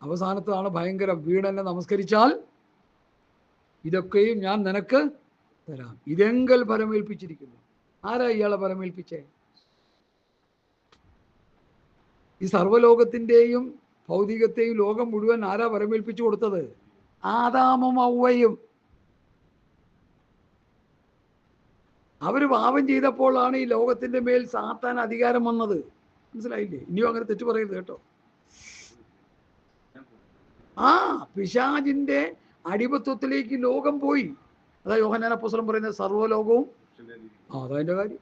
അവസാനത്താണ് ഭയങ്കര വീടെന്നെ നമസ്കരിച്ചാൽ ഇതൊക്കെയും ഞാൻ നിനക്ക് തരാം. ഇതെങ്കൽ പരമേൽപ്പിച്ചിരിക്കുന്നു. ആരാ ഇയാളെ പരമേൽപ്പിച്ചേ? ഈ സർവലോകത്തിന്റെയും ഭൗതികത്തെയും ലോകം മുഴുവൻ ആരാ പരമേൽപ്പിച്ചു കൊടുത്തത്? ആദാമും ഔവയും അവർ പാപം ചെയ്തപ്പോഴാണ് ഈ ലോകത്തിന്റെ മേൽ സാത്താൻ അധികാരം വന്നത്. മനസ്സിലായില്ലേ? ഇനിയും അങ്ങനെ തെറ്റു പറയരുത് കേട്ടോ. ആ പിശാജിന്റെ അടിമത്വത്തിലേക്ക് ലോകം പോയി. അതാ യോഹന്നാൻ അപ്പോസ്തലൻ പറയുന്ന സർവലോകവും ആ അതതിന്റെ കാര്യം.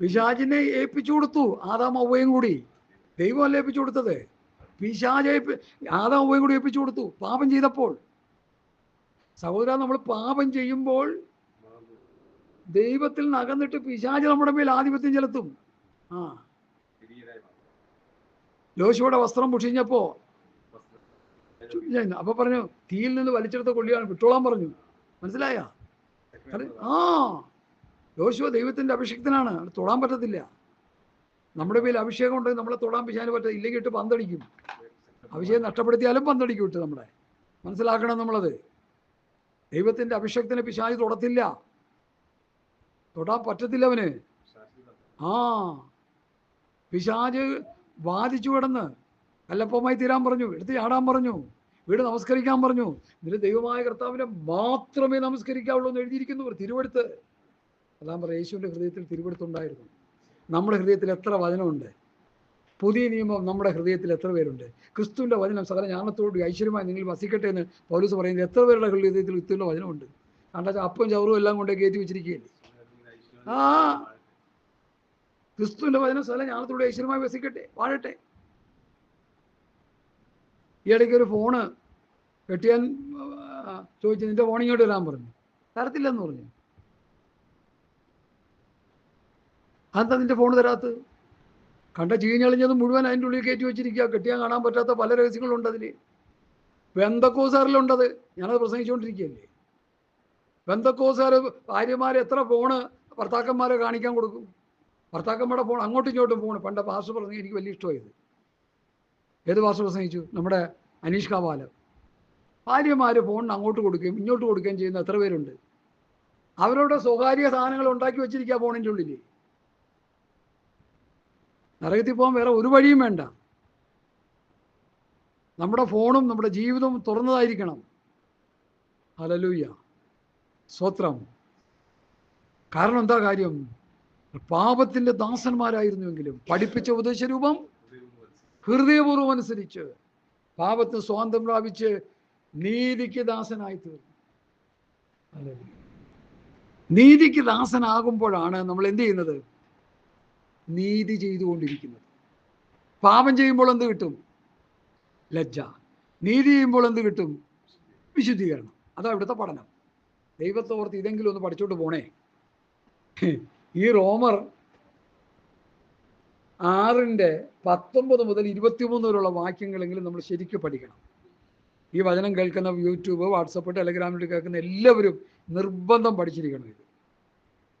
പിശാചിനെ ഏൽപ്പിച്ചു കൊടുത്തു ആദാം ഔവയും കൂടി. ദൈവമല്ല ഏൽപ്പിച്ചു കൊടുത്തത്? പിശാജ് ആദാം ഔവയും കൂടി ഏൽപ്പിച്ചു കൊടുത്തു. പാപം ചെയ്തപ്പോൾ. സഹോദര നമ്മൾ പാപം ചെയ്യുമ്പോൾ ദൈവത്തിൽ നകന്നിട്ട് പിശാജ് നമ്മുടെ മേൽ ആധിപത്യം ചെലുത്തും. ആ. യോശുവയുടെ വസ്ത്രം മുഷിഞ്ഞപ്പോ ചുറ്റിഞ്ഞു. അപ്പൊ പറഞ്ഞു തീയിൽ നിന്ന് വലിച്ചെടുത്ത കൊള്ളിയാണ്. വിട്ടോളാൻ പറഞ്ഞു. മനസ്സിലായ? ആ യോശുവ ദൈവത്തിന്റെ അഭിഷിക്തനാണ്. തൊടാൻ പറ്റത്തില്ല. നമ്മുടെ മേൽ അഭിഷേകം ഉണ്ടെങ്കിൽ നമ്മളെ തൊടാൻ പിശാൻ പറ്റില്ല ഇല്ലെങ്കിൽ ഇട്ട് പന്തടിക്കും. അഭിഷേകം നഷ്ടപ്പെടുത്തിയാലും പന്തടിക്കും ഇട്ട് നമ്മളെ. മനസ്സിലാക്കണം നമ്മളത്. ദൈവത്തിന്റെ അഭിഷേകത്തിന് പിശാച് തൊടത്തില്ല. തൊടാൻ പറ്റത്തില്ല അവന്. ആ പിശാജ് വാദിച്ചു കിടന്ന് കല്ലപ്പമായി തീരാൻ പറഞ്ഞു. എടുത്ത് ചാടാൻ പറഞ്ഞു. വീട് നമസ്കരിക്കാൻ പറഞ്ഞു. ഇതിന് ദൈവമായ കർത്താവിനെ മാത്രമേ നമസ്കരിക്കാവുള്ളൂ എന്ന് എഴുതിയിരിക്കുന്നു. തിരുവെടുത്ത് അതാ പറ യേശുവിന്റെ ഹൃദയത്തിൽ തിരുവെടുത്തുണ്ടായിരുന്നു നമ്മുടെ ഹൃദയത്തിൽ എത്ര വചനമുണ്ട്? പുതിയ നിയമം നമ്മുടെ ഹൃദയത്തിൽ എത്ര പേരുണ്ട്? ക്രിസ്തുവിന്റെ വചനം സകല ജ്ഞാനത്തോട് ഐശ്വര്യമായി നിങ്ങൾ വസിക്കട്ടെ എന്ന് പൗലൂസ് പറയുന്നത് എത്ര പേരുടെ ഹൃദയത്തിൽ ക്രിസ്തുവിന്റെ വചനമുണ്ട്? കണ്ടാൽ അപ്പം ചവറും എല്ലാം കൊണ്ട് കയറ്റി വെച്ചിരിക്കുകയല്ലേ? ആ ക്രിസ്തുവിന്റെ വചനം സകല ജ്ഞാനത്തോട് ഐശ്വര്യമായി വസിക്കട്ടെ വാഴട്ടെ. ഈ ഇടയ്ക്ക് ഒരു ഫോണ് കെട്ടിയാൻ ആ, ചോദിച്ചു നിന്റെ ഫോൺ ഇങ്ങോട്ട് വരാൻ പറഞ്ഞു. തരത്തില്ലെന്ന് പറഞ്ഞു. അതെന്താ നിന്റെ ഫോൺ തരാത്തത്? കണ്ട ചീഞ്ഞളിഞ്ഞത് മുഴുവൻ അതിന്റെ ഉള്ളിൽ കയറ്റി വെച്ചിരിക്കുക. കെട്ടിയാൻ കാണാൻ പറ്റാത്ത പല രഹസ്യങ്ങളുണ്ട് അതിൽ ബന്ധക്കോസാറിലുണ്ടത് ഞാനത് പ്രസംഗിച്ചുകൊണ്ടിരിക്കുകയല്ലേ? ബന്ധക്കോസാർ ഭാര്യമാരെ എത്ര ഫോണ് ഭർത്താക്കന്മാരെ കാണിക്കാൻ കൊടുക്കും? ഭർത്താക്കന്മാരുടെ ഫോൺ അങ്ങോട്ടും ഇങ്ങോട്ടും ഫോണ് പണ്ട് പാർശ്വ പ്രസംഗം എനിക്ക് വലിയ ഇഷ്ടമായത്. ഏത് പാർശ്വ പ്രസംഗിച്ചു? നമ്മുടെ അനീഷ് കാവാല. ഭാര്യമാർ ഫോണിന് അങ്ങോട്ട് കൊടുക്കുകയും ഇങ്ങോട്ട് കൊടുക്കുകയും ചെയ്യുന്ന എത്ര പേരുണ്ട്? അവരുടെ സ്വകാര്യ സാധനങ്ങൾ ഉണ്ടാക്കി വെച്ചിരിക്കുക ഫോണിന്റെ ഉള്ളിൽ നരകത്തിൽ പോകാൻ വേറെ ഒരു വഴിയും വേണ്ട. നമ്മുടെ ഫോണും നമ്മുടെ ജീവിതവും തുറന്നതായിരിക്കണം. അലലൂയ സ്വത്രം. കാരണം എന്താ കാര്യം? പാപത്തിന്റെ ദാസന്മാരായിരുന്നുവെങ്കിലും പഠിപ്പിച്ച ഉപദേശ രൂപം ഹൃദയപൂർവം അനുസരിച്ച് പാപത്തിന് സ്വാതന്ത്ര്യം പ്രാപിച്ച് നീതിക്ക് ദാസനായി തീർന്നു നീതിക്ക് ദാസനാകുമ്പോഴാണ് നമ്മൾ എന്ത് ചെയ്യുന്നത്? നീതി ചെയ്തുകൊണ്ടിരിക്കുന്നത്. പാപം ചെയ്യുമ്പോൾ എന്ത് കിട്ടും? ലജ്ജ. നീതി ചെയ്യുമ്പോൾ എന്ത് കിട്ടും? വിശുദ്ധീകരണം. അതാ ഇവിടുത്തെ പഠനം. ദൈവത്തെ ഓർത്ത് ഇതെങ്കിലും ഒന്ന് പഠിച്ചോണ്ട് പോണേ. ഈ റോമർ ആറിന്റെ പത്തൊമ്പത് മുതൽ ഇരുപത്തിമൂന്ന് വരെയുള്ള വാക്യങ്ങളെങ്കിലും നമ്മൾ ശരിക്കും പഠിക്കണം. ഈ വചനം കേൾക്കുന്ന യൂട്യൂബ് വാട്സപ്പ് ടെലഗ്രാമിൽ കേൾക്കുന്ന എല്ലാവരും നിർബന്ധം പഠിച്ചിരിക്കണം ഇത്.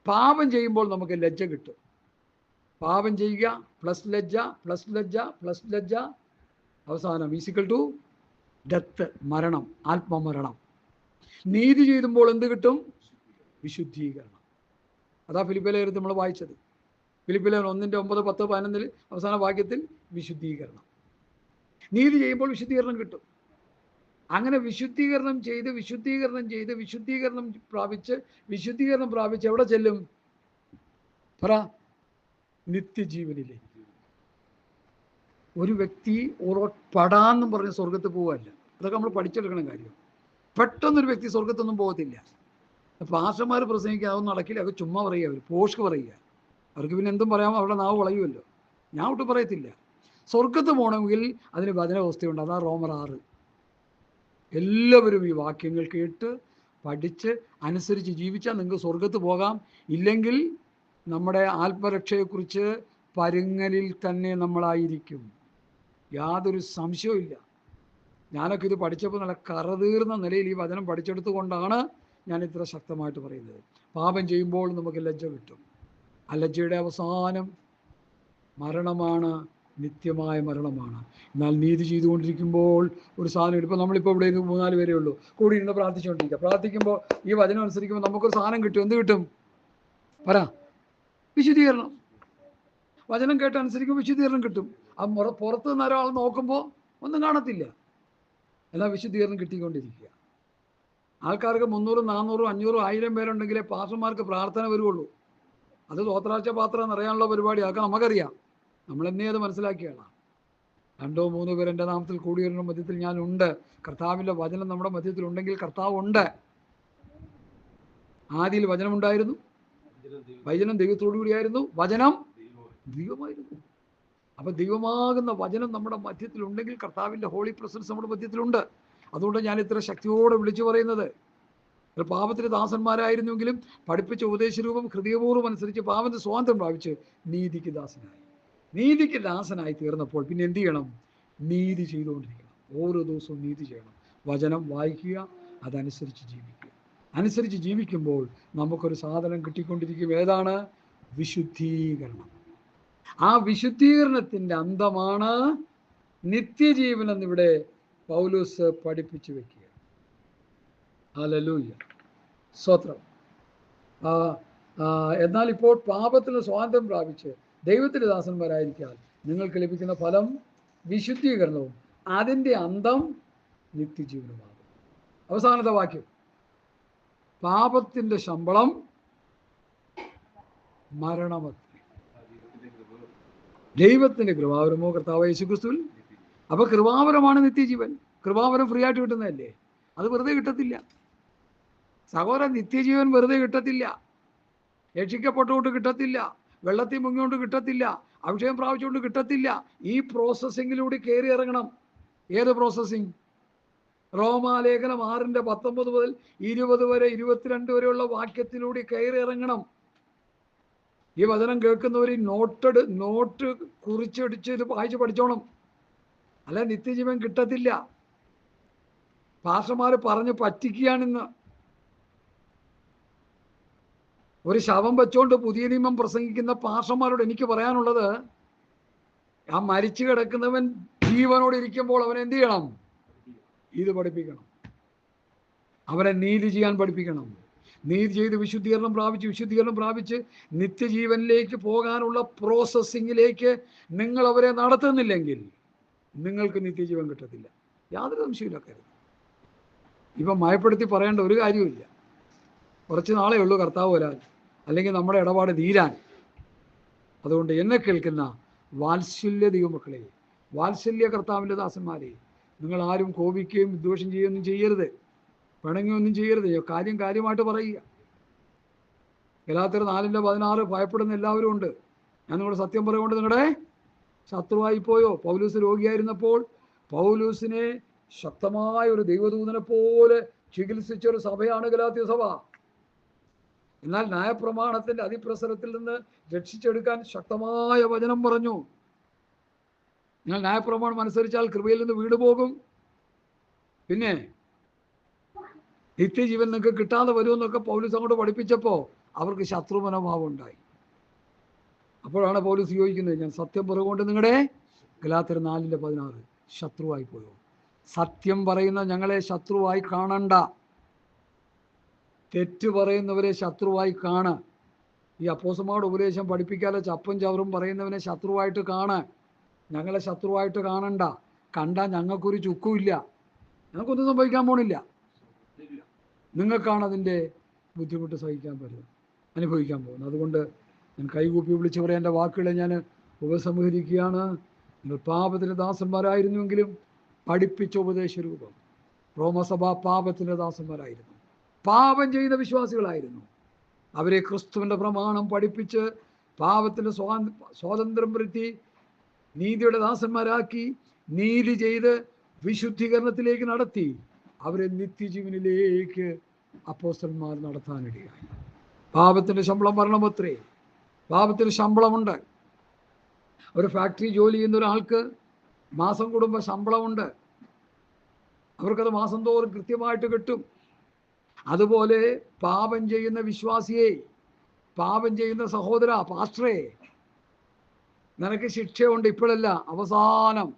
പാപം ചെയ്യുമ്പോൾ നമുക്ക് ലജ്ജ കിട്ടും. പാപം ചെയ്യുക പ്ലസ് ലജ്ജ പ്ലസ് ലജ്ജ പ്ലസ് ലജ്ജ. അവസാനം ഈസിക്കൽ ടു ഡെത്ത് മരണം ആത്മമരണം. നീതി ചെയ്യുമ്പോൾ എന്ത് കിട്ടും? വിശുദ്ധീകരണം. അതാ ഫിലിപ്പിലേർ നമ്മൾ വായിച്ചത്. ഫിലിപ്പിലേർ ഒന്നിന്റെ ഒമ്പത് പത്ത് പതിനൊന്നിൽ അവസാന വാക്യത്തിൽ വിശുദ്ധീകരണം. നീതി ചെയ്യുമ്പോൾ വിശുദ്ധീകരണം കിട്ടും. അങ്ങനെ വിശുദ്ധീകരണം ചെയ്ത് വിശുദ്ധീകരണം ചെയ്ത് വിശുദ്ധീകരണം പ്രാപിച്ച് വിശുദ്ധീകരണം പ്രാപിച്ച് എവിടെ ചെല്ലും? പറ. നിത്യജീവനിലേക്ക്. ഒരു വ്യക്തി ഉറപ്പടാന്നും പറഞ്ഞ് സ്വർഗത്ത് പോവല്ല. അതൊക്കെ നമ്മൾ പഠിച്ചെടുക്കണം കാര്യം. പെട്ടെന്നൊരു വ്യക്തി സ്വർഗത്തൊന്നും പോകത്തില്ല. പാസ്റ്റർമാർ പ്രസംഗിക്കുക അതൊന്നും നടക്കില്ല. അവർ ചുമ്മാ പറയുക അവർ പോഷ്ക്ക് പറയുക. അവർക്ക് പിന്നെ എന്തും പറയാമോ അവിടെ നാവ് വളയുമല്ലോ. ഞാൻ ഒട്ടും പറയത്തില്ല. സ്വർഗത്ത് പോകണമെങ്കിൽ അതിന് വചനവസ്ഥയുണ്ട്. അതാ റോമർ ആറ്. എല്ലാവരും ഈ വാക്യങ്ങൾ കേട്ട് പഠിച്ച് അനുസരിച്ച് ജീവിച്ചാൽ നിങ്ങൾക്ക് സ്വർഗത്ത് പോകാം. ഇല്ലെങ്കിൽ നമ്മുടെ ആത്മരക്ഷയെക്കുറിച്ച് പരുങ്ങലിൽ തന്നെ നമ്മളായിരിക്കും. യാതൊരു സംശയവും ഇല്ല. ഞാനൊക്കെ ഇത് പഠിച്ചപ്പോൾ നല്ല കറതീർന്ന നിലയിൽ ഈ വചനം പഠിച്ചെടുത്തുകൊണ്ടാണ് ഞാൻ ഇത്ര ശക്തമായിട്ട് പറയുന്നത്. പാപം ചെയ്യുമ്പോൾ നമുക്ക് ലജ്ജ കിട്ടും. ആ ലജ്ജയുടെ അവസാനം മരണമാണ് നിത്യമായ മരണമാണ്. എന്നാൽ നീതി ചെയ്തുകൊണ്ടിരിക്കുമ്പോൾ ഒരു സാധനം ഇപ്പോൾ നമ്മളിപ്പോൾ ഇവിടെ മൂന്നാൽ പേരേ ഉള്ളൂ. കൂടി ഇരുന്ന് പ്രാർത്ഥിച്ചുകൊണ്ടിരിക്കുക. പ്രാർത്ഥിക്കുമ്പോൾ ഈ വചനം അനുസരിക്കുമ്പോൾ നമുക്കൊരു സാധനം കിട്ടും. എന്ത് കിട്ടും? പറ. വിശുദ്ധീകരണം. വചനം കേട്ട് അനുസരിക്കുമ്പോൾ വിശുദ്ധീകരണം കിട്ടും. ആ മുറ പുറത്ത് നിന്ന് ഒരാൾ നോക്കുമ്പോൾ ഒന്നും കാണത്തില്ല. എന്നാൽ വിശുദ്ധീകരണം കിട്ടിക്കൊണ്ടിരിക്കുക. ആൾക്കാർക്ക് മുന്നൂറും നാന്നൂറും അഞ്ഞൂറും ആയിരം പേരുണ്ടെങ്കിലേ പാസ്റ്റർമാർക്ക് പ്രാർത്ഥന വരുള്ളൂ അത് തോത്രാഴ്ച പാത്രം എന്നറിയാനുള്ള പരിപാടി. അതൊക്കെ നമുക്കറിയാം. നമ്മൾ എന്നെ അത് മനസ്സിലാക്കിയാണ്. രണ്ടോ മൂന്നോ പേർ എന്റെ നാമത്തിൽ കൂടിയവരുടെ മധ്യത്തിൽ ഞാൻ ഉണ്ട് കർത്താവിന്റെ വചനം നമ്മുടെ മധ്യത്തിൽ ഉണ്ടെങ്കിൽ കർത്താവ് ഉണ്ട് ആദിയിൽ വചനം ഉണ്ടായിരുന്നു വചനം ദൈവത്തോടു കൂടിയായിരുന്നു. വചനം ദൈവമായിരുന്നു. അപ്പൊ ദൈവമാകുന്ന വചനം നമ്മുടെ മധ്യത്തിൽ ഉണ്ടെങ്കിൽ കർത്താവിന്റെ ഹോളി പ്രസൻസ് നമ്മുടെ മധ്യത്തിലുണ്ട്. അതുകൊണ്ട് ഞാൻ ഇത്ര ശക്തിയോടെ വിളിച്ചു പറയുന്നത്. പാപത്തിന് ദാസന്മാരായിരുന്നെങ്കിലും പഠിപ്പിച്ച ഉപദേശരൂപം ഹൃദയപൂർവം അനുസരിച്ച് പാപത്തിന് സ്വാതന്ത്ര്യം പ്രാപിച്ച് നീതിക്ക് ദാസനായി. നീതിക്ക് ദാസനായി തീർന്നപ്പോൾ പിന്നെ എന്ത് ചെയ്യണം? നീതി ചെയ്തുകൊണ്ടിരിക്കണം. ഓരോ ദിവസവും നീതി ചെയ്യണം. വചനം വായിക്കുക അതനുസരിച്ച് ജീവിക്കുക. അനുസരിച്ച് ജീവിക്കുമ്പോൾ നമുക്കൊരു സാധനം കിട്ടിക്കൊണ്ടിരിക്കും. ഏതാണ്? വിശുദ്ധീകരണം. ആ വിശുദ്ധീകരണത്തിന്റെ അന്തമാണ് നിത്യജീവൻ എന്നിവിടെ പൗലൂസ് പഠിപ്പിച്ചു വെക്കുക. സ്വത്രം. എന്നാൽ ഇപ്പോൾ പാപത്തിന് സ്വാതന്ത്ര്യം പ്രാപിച്ച് ദൈവത്തിന്റെ ദാസന്മാരായിരിക്കാൻ നിങ്ങൾക്ക് ലഭിക്കുന്ന ഫലം വിശുദ്ധീകരണവും അതിന്റെ അന്തം നിത്യജീവനുമാകും. അവസാനത്തെ വാക്യം. പാപത്തിന്റെ ശമ്പളം മരണമത്രേ. ദൈവത്തിന്റെ കൃപാവരമോ കർത്താവ് യേശുക്രിസ്തുവിൽ? അപ്പൊ കൃപാവരമാണ് നിത്യജീവൻ. കൃപാവരം ഫ്രീ ആയിട്ട് കിട്ടുന്നതല്ലേ? അത് വെറുതെ കിട്ടത്തില്ല. സഹോദരൻ നിത്യജീവൻ വെറുതെ കിട്ടത്തില്ല. രക്ഷിക്കപ്പെട്ടുകൊണ്ട് കിട്ടത്തില്ല. വെള്ളത്തിൽ മുങ്ങിക്കൊണ്ട് കിട്ടത്തില്ല അഭിഷേകം പ്രാപിച്ചുകൊണ്ട് കിട്ടത്തില്ല. ഈ പ്രോസസ്സിങ്ങിലൂടെ കയറി ഇറങ്ങണം. ഏത് പ്രോസസ്സിങ് റോമാലേഖനം ആറിന്റെ പത്തൊമ്പത് മുതൽ ഇരുപത് വരെ ഇരുപത്തിരണ്ട് വരെയുള്ള വാക്യത്തിലൂടെ കയറി ഇറങ്ങണം. ഈ വചനം കേൾക്കുന്നവർ നോട്ടെട് നോട്ട് കുറിച്ചടിച്ച് ഇത് വായിച്ച് പഠിച്ചോണം. അല്ല നിത്യജീവൻ കിട്ടത്തില്ല. പാസ്റ്റർമാർ പറഞ്ഞ് പറ്റിക്കുകയാണിന്ന്. ഒരു ശവം വെച്ചുകൊണ്ട് പുതിയ നിയമം പ്രസംഗിക്കുന്ന പാർഷന്മാരോട് എനിക്ക് പറയാനുള്ളത് ആ മരിച്ചു കിടക്കുന്നവൻ ജീവനോട് ഇരിക്കുമ്പോൾ അവൻ എന്ത് ചെയ്യണം? ഇത് പഠിപ്പിക്കണം. അവനെ നീതി ചെയ്യാൻ പഠിപ്പിക്കണം. നീതി ചെയ്ത് വിശുദ്ധീകരണം പ്രാപിച്ച് വിശുദ്ധീകരണം പ്രാപിച്ച് നിത്യജീവനിലേക്ക് പോകാനുള്ള പ്രോസസ്സിങ്ങിലേക്ക് നിങ്ങൾ അവരെ നടത്തുന്നില്ലെങ്കിൽ നിങ്ങൾക്ക് നിത്യജീവൻ കിട്ടത്തില്ല. യാതൊരു സംശയമില്ല കരുത് ഇപ്പം മയപ്പെടുത്തി പറയേണ്ട ഒരു കാര്യവുമില്ല. കുറച്ച് നാളേ ഉള്ളൂ കർത്താവ് വരാൻ. അല്ലെങ്കിൽ നമ്മുടെ ഇടപാട് തീരാൻ. അതുകൊണ്ട് എന്നെ കേൾക്കുന്ന വാത്സല്യ ദൈവമക്കളെ വാത്സല്യ കർത്താവിന്റെ ദാസന്മാരെ നിങ്ങൾ ആരും കോപിക്കുകയും വിദ്വേഷം ചെയ്യുകയൊന്നും ചെയ്യരുത്. പിണങ്ങി ഒന്നും ചെയ്യരുത്. കാര്യം കാര്യമായിട്ട് പറയുക. ഗലാത്തിർ നാലിന്റെ പതിനാറ് ഭയപ്പെടുന്ന എല്ലാവരും ഉണ്ട്. ഞാൻ നിങ്ങളുടെ സത്യം പറയുകൊണ്ട് നിങ്ങളുടെ ശത്രുവായി പോയോ പൗലൂസ് രോഗിയായിരുന്നപ്പോൾ പൗലൂസിനെ ശക്തമായ ഒരു ദൈവദൂതനെ പോലെ ചികിത്സിച്ച ഒരു സഭയാണ് ഗലാത്യ സഭ. എന്നാൽ ന്യായപ്രമാണത്തിന്റെ അതിപ്രസരത്തിൽ നിന്ന് രക്ഷിച്ചെടുക്കാൻ ശക്തമായ വചനം പറഞ്ഞു. നിങ്ങൾ ന്യായപ്രമാണം അനുസരിച്ചാൽ കൃപയിൽ നിന്ന് വീട് പോകും. പിന്നെ നിത്യജീവൻ നിങ്ങൾക്ക് കിട്ടാതെ വരുമെന്നൊക്കെ പൗലീസ് അങ്ങോട്ട് പഠിപ്പിച്ചപ്പോൾ അവർക്ക് ശത്രു ഉണ്ടായി. അപ്പോഴാണ് പൗലീസ് യോജിക്കുന്നത് ഞാൻ സത്യം പറയുകൊണ്ട് നിങ്ങളുടെ ഗലാത്തിര നാലിന്റെ പതിനാറ് ശത്രുവായി പോയോ സത്യം പറയുന്ന ഞങ്ങളെ ശത്രുവായി കാണണ്ട. തെറ്റ് പറയുന്നവരെ ശത്രുവായി കാണാൻ. ഈ അപ്പോസമാട് ഉപദേശം പഠിപ്പിക്കാതെ ചപ്പും ചവറും പറയുന്നവനെ ശത്രുവായിട്ട് കാണാൻ. ഞങ്ങളെ ശത്രുവായിട്ട് കാണണ്ട. കണ്ടാൽ ഞങ്ങൾക്കൊരു ചുക്കുമില്ല ഞങ്ങൾക്കൊന്നും സംഭവിക്കാൻ പോണില്ല. നിങ്ങൾക്കാണ് അതിന്റെ ബുദ്ധിമുട്ട് സഹിക്കാൻ പറ്റുന്നത് അനുഭവിക്കാൻ പോകുന്നത്. അതുകൊണ്ട് ഞാൻ കൈകൂപ്പി വിളിച്ചു പറയാൻ എന്റെ വാക്കുകളെ ഞാൻ ഉപസംഹരിക്കുകയാണ്. നിങ്ങൾ പാപത്തിന്റെ ദാസന്മാരായിരുന്നുവെങ്കിലും പഠിപ്പിച്ച ഉപദേശ രൂപം റോമസഭ പാപത്തിന്റെ ദാസന്മാരായിരുന്നു. പാപം ചെയ്ത വിശ്വാസികളായിരുന്നു. അവരെ ക്രിസ്തുവിന്റെ പ്രമാണം പഠിപ്പിച്ച് പാപത്തിന്റെ സ്വാ സ്വാതന്ത്ര്യം വരുത്തി നീതിയുടെ ദാസന്മാരാക്കി നീതി ചെയ്ത് വിശുദ്ധീകരണത്തിലേക്ക് നടത്തി. അവരെ നിത്യജീവനിലേക്ക് അപ്പോസ്റ്റന്മാർ നടത്താനിടയായി. പാപത്തിന്റെ ശമ്പളം മരണമത്രേ പാപത്തിന് ശമ്പളമുണ്ട്. ഒരു ഫാക്ടറി ജോലി ചെയ്യുന്ന ഒരാൾക്ക് മാസം കൂടുമ്പോൾ ശമ്പളമുണ്ട്. അവർക്കത് മാസം തോറും കൃത്യമായിട്ട് കിട്ടും. അതുപോലെ പാപം ചെയ്യുന്ന വിശ്വാസിയെ പാപം ചെയ്യുന്ന സഹോദര പാസ്റ്ററെ നിനക്ക് ശിക്ഷയുണ്ട് ഇപ്പോഴല്ല അവസാനം.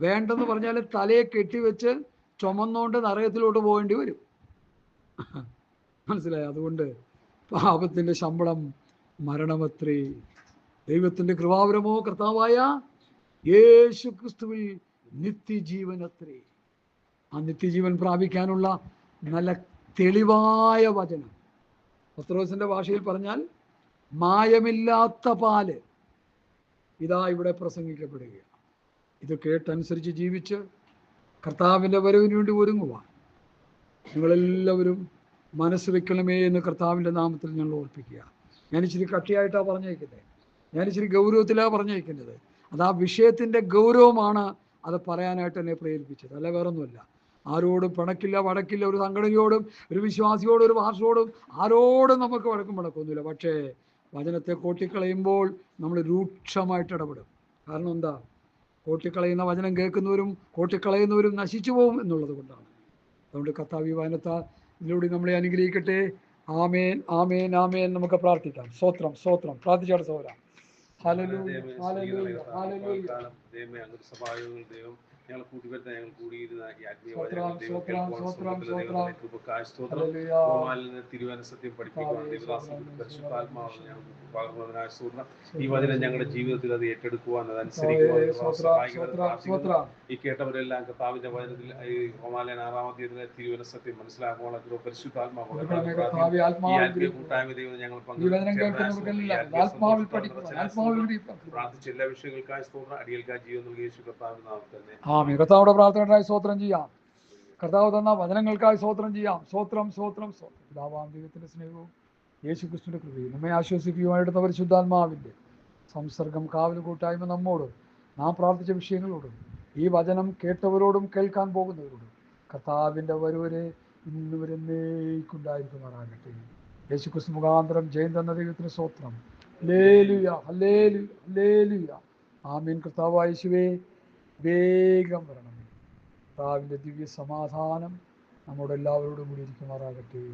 വേണ്ടെന്ന് പറഞ്ഞാൽ തലയെ കെട്ടിവെച്ച് ചുമന്നുകൊണ്ട് നരകത്തിലോട്ട് പോകേണ്ടി വരും. മനസ്സിലായി? അതുകൊണ്ട് പാപത്തിന്റെ ശമ്പളം മരണമത്രേ. ദൈവത്തിന്റെ കൃപാവരമോ കർത്താവായ യേശു ക്രിസ്തുവിൽ നിത്യജീവനത്രേ. ആ നിത്യജീവൻ പ്രാപിക്കാനുള്ള നല്ല തെളിവായ വചനം. പത്രോസിന്റെ ഭാഷയിൽ പറഞ്ഞാൽ മായമില്ലാത്ത പാൽ ഇതാ ഇവിടെ പ്രസംഗിക്കപ്പെടുകയാണ്. ഇത് കേട്ടനുസരിച്ച് ജീവിച്ച് കർത്താവിന്റെ വരവിന് വേണ്ടി ഒരുങ്ങുവാൻ നിങ്ങളെല്ലാവരും മനസ്സ് വെക്കണമേ എന്ന് കർത്താവിന്റെ നാമത്തിൽ ഞങ്ങൾ ഓർപ്പിക്കുക ഞാൻ ഇച്ചിരി കട്ടിയായിട്ടാണ് പറഞ്ഞേക്കുന്നത് ഞാൻ ഇച്ചിരി ഗൗരവത്തിലാണ് പറഞ്ഞേക്കുന്നത്. അത് ആ വിഷയത്തിന്റെ ഗൗരവമാണ് അത് പറയാനായിട്ട് എന്നെ പ്രേരിപ്പിച്ചത്. അല്ല വേറൊന്നുമല്ല. ആരോടും പിണക്കില്ല വടക്കില്ല ഒരു സംഘടനയോടും ഒരു വിശ്വാസിയോടും ഒരു ഭാഷയോടും ആരോടും നമുക്ക് വഴക്കും പിണക്കൊന്നുമില്ല പക്ഷേ വചനത്തെ കോട്ടിക്കളയുമ്പോൾ നമ്മൾ രൂക്ഷമായിട്ട് ഇടപെടും. കാരണം എന്താ? കോട്ടിക്കളയുന്ന വചനം കേൾക്കുന്നവരും കോട്ടിക്കളയുന്നവരും നശിച്ചു പോകും എന്നുള്ളത് കൊണ്ടാണ്. അതുകൊണ്ട് കത്താവി വചനത്ത ഇതിലൂടെ നമ്മളെ അനുഗ്രഹിക്കട്ടെ. ആമേൻ ആമേൻ ആമേൻ നമുക്ക് പ്രാർത്ഥിക്കാം. സ്വത്രം സ്വത്രം പ്രാർത്ഥിച്ചാട് സോര ദൈവമേ അങ്ങോട്ട് സഭായോഗങ്ങൾ ദൈവം ഞങ്ങൾ കൂട്ടിവരുന്ന ഞങ്ങൾ കൂടിയിരുന്ന ഈ തിരുവന സത്യം പഠിപ്പിക്കുവാൻ പരിശുദ്ധാത്മാവ് പകർന്നതിനായ ഈ വചനം ഞങ്ങളുടെ ജീവിതത്തിൽ അത് ഏറ്റെടുക്കുവാൻ അത് അനുസരിക്കുവാൻ ഈ കേട്ടവരെല്ലാം കർത്താവിന്റെ വചനത്തിൽ ഈ ഹോമാലയൻ ആറാമത്തെ തിരുവന സത്യം മനസ്സിലാക്കുവാനുള്ള കൃപ പരിശുദ്ധാത്മാവ്. കൂട്ടായ്മ ദൈവം ഞങ്ങൾ ഈ വചനം കേൾക്കുന്നവർക്കെല്ലാം ആത്മാവിൽ പഠിക്കുക ആത്മാവിൽ ഗ്രഹിക്കുക. പ്രാർത്ഥിച്ച എല്ലാ വിഷയങ്ങൾക്കായി സ്തോത്രം. അടിയൽക്കായി ജീവൻ നൽകിയ യേശു കർത്താവിന്റെ നാമത്തിൽ തന്നെ. ആമീൻ. കർത്താവിടെ പ്രാർത്ഥനയ്ക്കായി സ്തോത്രം ചെയ്യാം. കർത്താവ് തന്ന വചനങ്ങൾക്കായി സ്തോത്രം ചെയ്യാം. സ്തോത്രം സ്തോത്രം സ്തോത്രം. പിതാവാം ദൈവത്തിന്റെ സ്നേഹവും യേശു ക്രിസ്തുവിന്റെ കൃപയും നമ്മെ ആശ്വസിപ്പിക്കുവാനായിട്ട് പരിശുദ്ധാത്മാവിന്റെ സംസർഗം കാവൽ കൂട്ടായ്മ നമ്മോട്. നാം പ്രാർത്ഥിച്ച വിഷയങ്ങളോടും ഈ വചനം കേട്ടവരോടും കേൾക്കാൻ പോകുന്നവരോടും കർത്താവിന്റെ വരവരെ ഇന്ന് വരുന്നേക്കുണ്ടായിരിക്കുമാറാകട്ടെ യേശു ക്രിസ്തു മുഖാന്തരം ജയൻ തന്ന ദൈവത്തിന് സ്വത്രം ആമീൻ. കർത്താവായ യേശുവേ വേഗം വരണമേ. കർത്താവിന്റെ ദിവ്യ സമാധാനം നമ്മുടെ എല്ലാവരോടും കൂടി ഇരിക്കുമാറാകട്ടെ.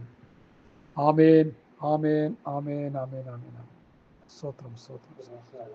ആമേൻ ആമേൻ ആമേൻ ആമേൻ ആമേൻ. ആമേൻ സ്വത്രം സ്തോത്രം.